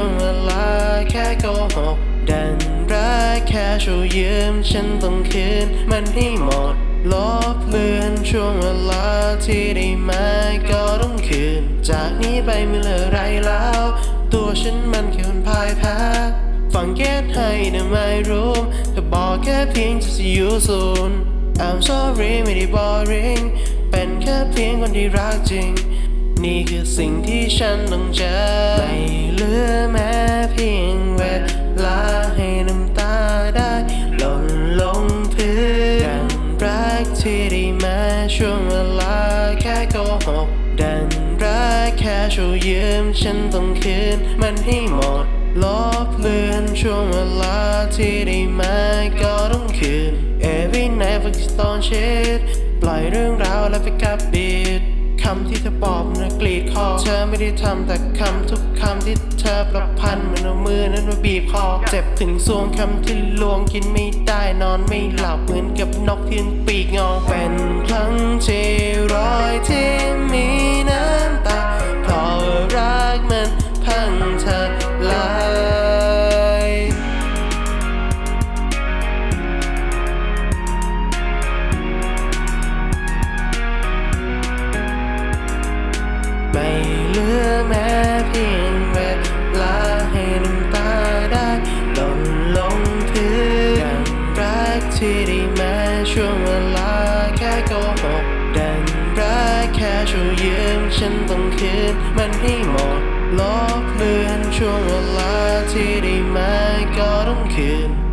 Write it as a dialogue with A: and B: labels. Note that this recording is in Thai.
A: วงเวลาแค่โกหกดันร้ายแค่ชูยืมฉันต้องคืนมันให้หมด ลบเลือนช่วงเวลาที่ได้มาก็ต้องคืน จากนี้ไปไม่เหลือไรแล้ว ตัวฉันมันแค่คนพายแพ้ฟังแก้ให้นะไม่รู้เธอบอกแค่เพียงจะ see you soon I'm sorry ไม่ได้ boring เป็นแค่เพียงคนที่รักจริง นี่คือสิ่งที่ฉันต้องเจอ ช่วยยืมฉันต้องคืนมันให้หมด ลบเลือนช่วงเวลาที่ได้มาก็ต้องคืน Every night ฟังที่ตอนเช็ดปล่อยเรื่องราวแล้วไปกับบีดคำที่เธอบอกมันนะกรีดคอ เธอไม่ได้ทำแต่คำทุกคำที่เธอประพันธ์มันเอามือนั้นมาบีบคอ เจ็บถึงสวงคำที่ลวงกินไม่ได้นอนไม่หลับเหมือนกับนกที่ปีกงอเป็น พังเธอลายไม่เหลือแม้เพียงเวลาให้น้ำตาได้หล่นลงพื้นดังรักที่ได้มาช่วงเวลาแค่โกหกดังรักแค่ช่วยยืมฉันต้องคืนมันให้หมดลบเลือ ช่วงเวลาที่ได้มาก็ต้องคืน